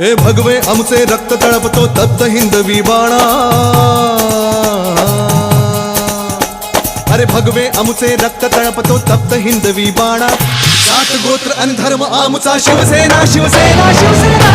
ए भगवे आमचे रक्त तळपतो तप्त हिंदवी बाणा. अरे भगवे आमचे रक्त तळपतो तप्त हिंदवी बाणा. सात गोत्र आणि धर्म आमचा शिवसेना शिवसेना शिवसेना.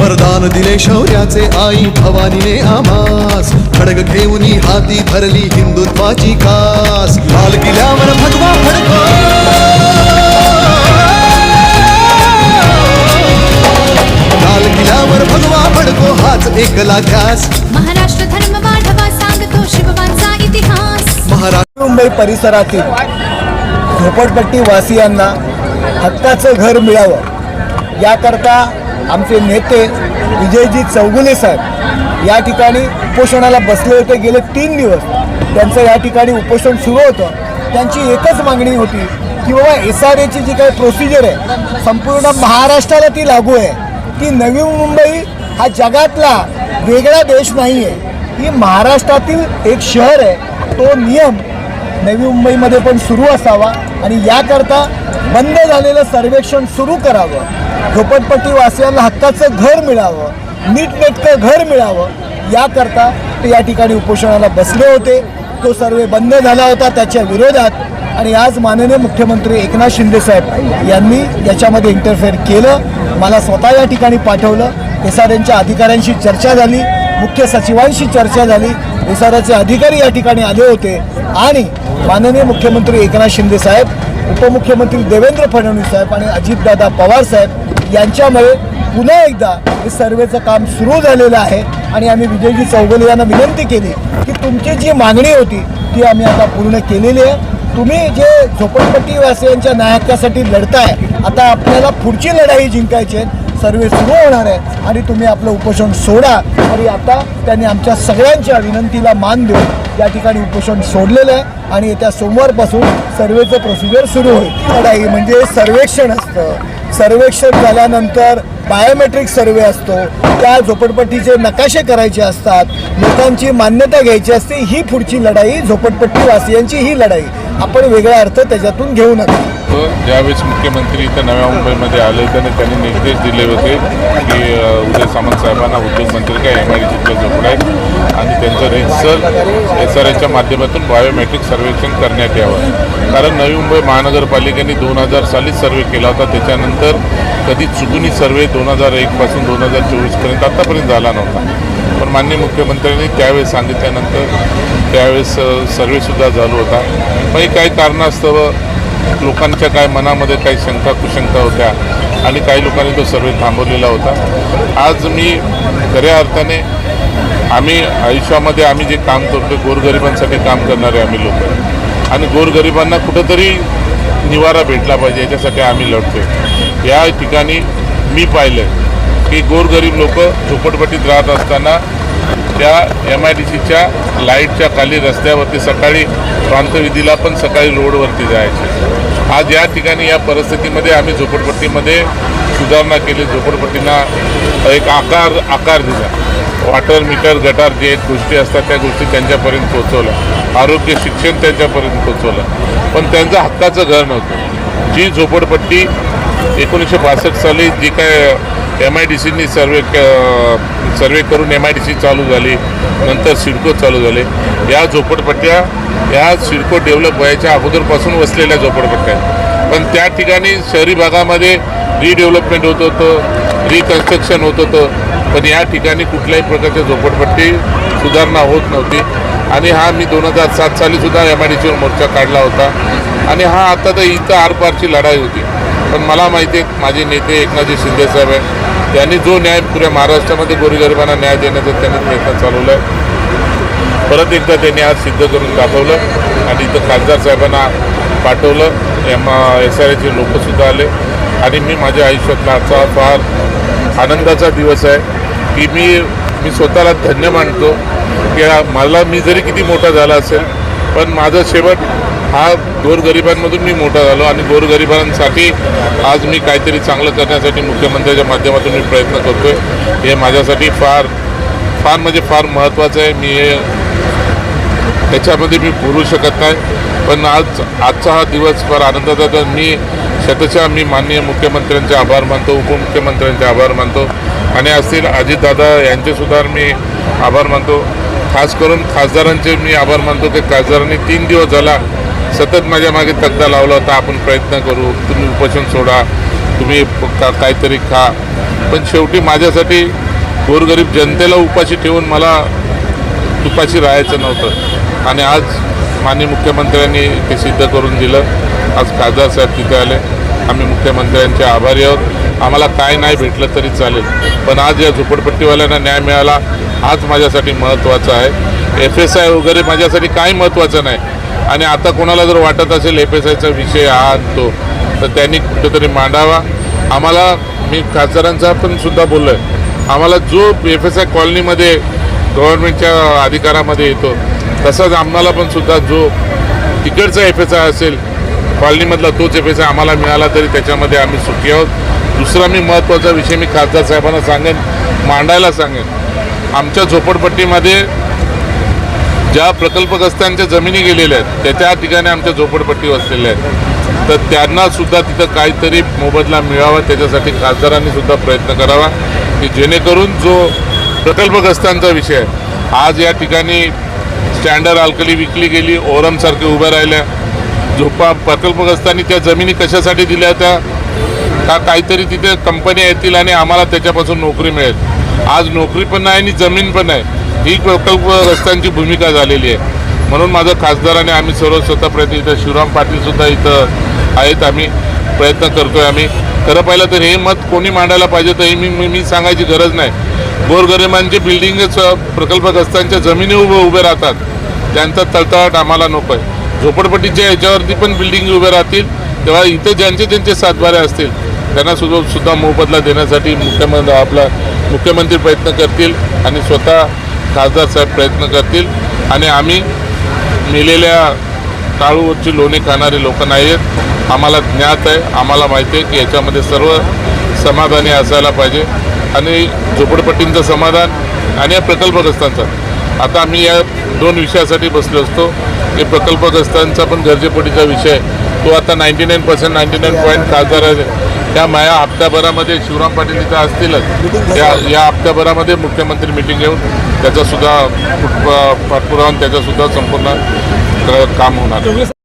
वरदान दिले शौर्याचे आई भवानीने आम्हास खडग घेऊन हाती धरली हिंदुत्वाची कास लाल किल्ल्यावर भगवा फडको लाल किल्ल्यावर भगवा फडको हाच एकला ध्यास. महाराष्ट्र धर्म वाढवा सांगतो शिवबांचा इतिहास. महाराष्ट्र मुंबई परिसरातील झोपडपट्टी वासियांना हक्काचं घर मिळावं. याकरता आमचे नेते विजयजी चौगुले साहेब या ठिकाणी उपोषणाला बसले होते गेले तीन दिवस. त्यांचं या ठिकाणी उपोषण सुरू होतं. त्यांची एकच मागणी होती की बाबा एस आर एची जी काही प्रोसिजर आहे संपूर्ण महाराष्ट्राला ती लागू आहे. ती नवी मुंबई हा जगातला वेगळा देश नाही आहे ही महाराष्ट्रातील एक शहर आहे. तो नियम नवी मुंबईमध्ये पण सुरू असावा आणि याकरता बंद झालेलं सर्वेक्षण सुरू करावं. झोपटपट्टीवासियांना हक्काचं घर मिळावं नीटनेटकं घर मिळावं याकरता ते या ठिकाणी उपोषणाला बसले होते. तो सर्वे बंद झाला होता त्याच्या विरोधात आणि आज माननीय मुख्यमंत्री एकनाथ शिंदेसाहेब यांनी याच्यामध्ये इंटरफेअर केलं. मला स्वतः या ठिकाणी पाठवलं. एस आर एनच्या अधिकाऱ्यांशी चर्चा झाली. मुख्य सचिवांशी चर्चा झाली. एस अधिकारी या ठिकाणी आले होते. आणि माननीय मुख्यमंत्री एकनाथ शिंदे साहेब उपमुख्यमंत्री देवेंद्र फडणवीस साहेब आणि अजितदादा पवार साहेब यांच्यामुळे पुन्हा एकदा हे सर्वेचं काम सुरू झालेलं आहे. आणि आम्ही विजयजी चौगले यांना विनंती केली की तुमची जी मागणी होती ती आम्ही आता पूर्ण केलेली आहे. तुम्ही जे झोपडपट्टीवासियांच्या नायकासाठी लढताय आता आपल्याला पुढची लढाई जिंकायची आहे. सर्वे सुरू होणार आहे आणि तुम्ही आपलं उपोषण सोडा. आणि आता त्यांनी आमच्या सगळ्यांच्या विनंतीला मान देऊन या ठिकाणी उपोषण सोडलेलं आहे. आणि येत्या सोमवारपासून सर्वेचं प्रोसिजर सुरू होईल. लढाई म्हणजे सर्वेक्षण असतं. सर्वेक्षण झाल्यानंतर बायोमेट्रिक सर्वे असतो. त्या झोपडपट्टीचे नकाशे करायचे असतात. लोकांची मान्यता घ्यायची असते. ही पुढची लढाई झोपडपट्टीवासियांची ही लढाई. आपण वेगळा अर्थ त्याच्यातून घेऊ नका. ज्यावेळेस मुख्यमंत्री इथं नव्या मुंबईमध्ये आले होते त्यांनी निर्देश दिले होते की उदय सामंत साहेबांना उद्योगमंत्री काय एम आय डी सीतल्या आहेत आणि त्यांचं रेजिस्टर एस आर एच्या माध्यमातून बायोमेट्रिक सर्वेक्षण करण्यात यावं. कारण नवी मुंबई महानगरपालिकेने दोन हजार सालीच सर्वे केला होता. त्याच्यानंतर कधी चुकूनी सर्वे दोन हजार एकपासून दोन हजार चोवीसपर्यंत आत्तापर्यंत झाला नव्हता. पण माननीय मुख्यमंत्र्यांनी त्यावेळेस सांगितल्यानंतर त्यावेळेस सर्वेसुद्धा चालू होता. पण काही कारणास्तव लोकांच्या काय मनामध्ये काही शंका कुशंका होत्या आणि काही लोकांनी तो सर्वे थांबवलेला होता. आज मी खऱ्या अर्थाने आम्ही आयुष्यामध्ये आम्ही जे काम करतो गोरगरिबांसाठी काम करणारे आम्ही लोक आणि गोरगरिबांना कुठंतरी निवारा भेटला पाहिजे याच्यासाठी आम्ही लढतो या ठिकाणी मी पाहिलं की गोरगरीब लोक झोपडपट्टीत राहत असताना त्या एम आय डी सीच्या लाईटच्या खाली रस्त्यावरती सकाळी प्रांतविधीला पण सकाळी रोडवरती जायचे. आज या ठिकाणी या परिस्थितीमध्ये आम्ही झोपडपट्टीमध्ये सुधारणा केली. झोपडपट्टींना एक आकार आकार दिला. वॉटर मीटर गटार जे गोष्टी असतात त्या गोष्टी त्यांच्यापर्यंत पोहोचवल्या. आरोग्य शिक्षण त्यांच्यापर्यंत पोहोचवलं. पण त्यांचं हक्काचं घर नव्हतं. जी झोपडपट्टी एकोणीसशे बासष्ट साली जी काय एम आय डी सीनी सर्वे क- सर्वे करून एम आय डी सी चालू झाली नंतर सिडको चालू झाले. या झोपडपट्ट्या या सिडको डेव्हलप व्हायच्या अगोदरपासून वसलेल्या झोपडपट्ट्या आहेत. पण त्या ठिकाणी शहरी भागामध्ये रिडेव्हलपमेंट होत होतं रिकन्स्ट्रक्शन होत होतं. पण या ठिकाणी कुठल्याही प्रकारच्या झोपडपट्टी सुधारणा होत नव्हती. आणि हा मी दोन हजार सात सालीसुद्धा एम आय डी सीवर मोर्चा काढला होता. आणि हा आता तर इथं आरपारची लढाई होती. पण मला माहिती आहे माझे नेते एकनाथजी शिंदे साहेब आहे त्यांनी जो न्याय पुऱ्या महाराष्ट्रामध्ये गोरगरिबांना न्याय देण्याचा त्यांनी प्रयत्न चालवला आहे परत एकदा त्यांनी आज सिद्ध करून दाखवलं आणि इथं खासदार साहेबांना पाठवलं. एम एस आर एचे लोकसुद्धा आले. आणि मी माझ्या आयुष्यातला आजचा फार आनंदाचा दिवस आहे की मी मी स्वतःला धन्य मानतो. की मला मी जरी किती मोठा झाला असेल पण माझं शेवट हा गोरगरिबांमधून मी मोठा झालो आणि गोरगरिबांसाठी आज मी काहीतरी चांगलं करण्यासाठी मुख्यमंत्र्याच्या माध्यमातून मी प्रयत्न करतोय. हे माझ्यासाठी फार फार म्हणजे फार महत्त्वाचं आहे. मी हे त्याच्यामध्ये मी बोलू शकत नाही. पण आज आजचा हा दिवस फार आनंदाचा तर मी शतशा मी माननीय मुख्यमंत्र्यांचे आभार मानतो उपमुख्यमंत्र्यांचे आभार मानतो. आणि असतील अजितदादा यांचेसुद्धा मी आभार मानतो. खास करून खासदारांचे मी आभार मानतो की खासदारांनी तीन दिवस झाला सतत माझ्या मागे तगदा लावला होता. आपण प्रयत्न करू. तुम्ही उपोषण सोडा. तुम्ही का काहीतरी खा. पण शेवटी माझ्यासाठी गोरगरीब जनतेला उपाशी ठेवून मला तुपाशी राहायचं नव्हतं. आणि आज माननीय मुख्यमंत्र्यांनी ते सिद्ध करून दिलं. आज खासदार साहेब तिथे आले. आम्ही मुख्यमंत्र्यांचे आभारी आहोत. आम्हाला काय नाही भेटलं तरी चालेल. पण आज या झोपडपट्टीवाल्यांना न्याय मिळाला. हाच माझ्यासाठी महत्त्वाचा आहे. एफ एस आय वगैरे माझ्यासाठी काही महत्त्वाचं नाही. आणि आता कोणाला जर वाटत असेल एफ एस आयचा विषय हा आणतो तर त्यांनी कुठेतरी मांडावा. आम्हाला मी खासदारांचा पण सुद्धा बोललो आहे आम्हाला जो एफ एस आय कॉलनीमध्ये गव्हर्नमेंटच्या अधिकारामध्ये येतो तसाच आम्हाला पण सुद्धा जो तिकडचा एफ एस आय असेल कॉलनीमधला तोच एफ एस आय आम्हाला मिळाला तरी त्याच्यामध्ये आम्ही सुखी आहोत. दुसरा मी महत्त्वाचा विषय मी खासदार साहेबांना सांगेन मांडायला सांगेन. आमच्या झोपडपट्टीमध्ये ज्या प्रकल्पग्रस्तांच्या जमिनी गेलेल्या आहेत त्याच्या ठिकाणी आमच्या झोपडपट्टी वसलेल्या आहेत. तर त्यांना सुद्धा तिथं काहीतरी मोबदला मिळावा त्याच्यासाठी खासदारांनी सुद्धा प्रयत्न करावा की जेणेकरून जो प्रकल्पग्रस्तांचा विषय आहे आज या ठिकाणी स्टँडर्ड अल्कली विकली गेली ओरमसारखे उभ्या राहिल्या. झोपा प्रकल्पग्रस्तांनी त्या जमिनी कशासाठी दिल्या त्या? का काहीतरी तिथे कंपन्या येतील आणि आम्हाला त्याच्यापासून नोकरी मिळेल? आज नोकरी पण नाही आणि जमीन पण आहे ही प्रकल्पग्रस्तांची भूमिका झालेली आहे. म्हणून माझं खासदाराने आम्ही सर्व स्वतः प्रयत्न इथं शिवराम पाटीलसुद्धा इथं आहेत. आम्ही प्रयत्न करतोय आम्ही. खरं पाहिलं तर हे मत कोणी मांडायला पाहिजे तर हे मी मी- मी सांगायची गरज नाही. गोरगरिबांचे बिल्डिंगच प्रकल्पग्रस्तांच्या जमिनी उभे उभे राहतात. त्यांचा तळतळाट आम्हाला नको आहे. झोपडपट्टीच्या याच्यावरती पण बिल्डिंग उभे राहतील. तेव्हा इथे ज्यांचे ज्यांचे सातबारे असतील. त्यांना सुद्धा सुद्धा मोबदला देण्यासाठी मुख्यमंत्री आपला मुख्यमंत्री प्रयत्न करतील आणि स्वतः खासदार साहेब प्रयत्न करतील. आणि आम्ही मेलेल्या टाळूवरची लोणी खाणारे लोक नाही आहेत आम्हाला ज्ञात आहे आम्हाला माहिती आहे की याच्यामध्ये सर्व समाधानी असायला पाहिजे. आणि झोपडपट्टींचं समाधान आणि या प्रकल्पग्रस्तांचं. आता आम्ही या दोन विषयासाठी बसलो असतो. की प्रकल्पग्रस्तांचा पण गरजेपोटीचा विषय तो आता ninety nine percent ninety nine point खासदार त्या माया हप्त्याभरामध्ये शिवराम पाटील तिथं असतीलच. या या हप्त्याभरामध्ये मुख्यमंत्री मिटिंग घेऊन त्याचा सुद्धा पाठपुरावा आणि त्याचा सुद्धा संपूर्ण काम होणार.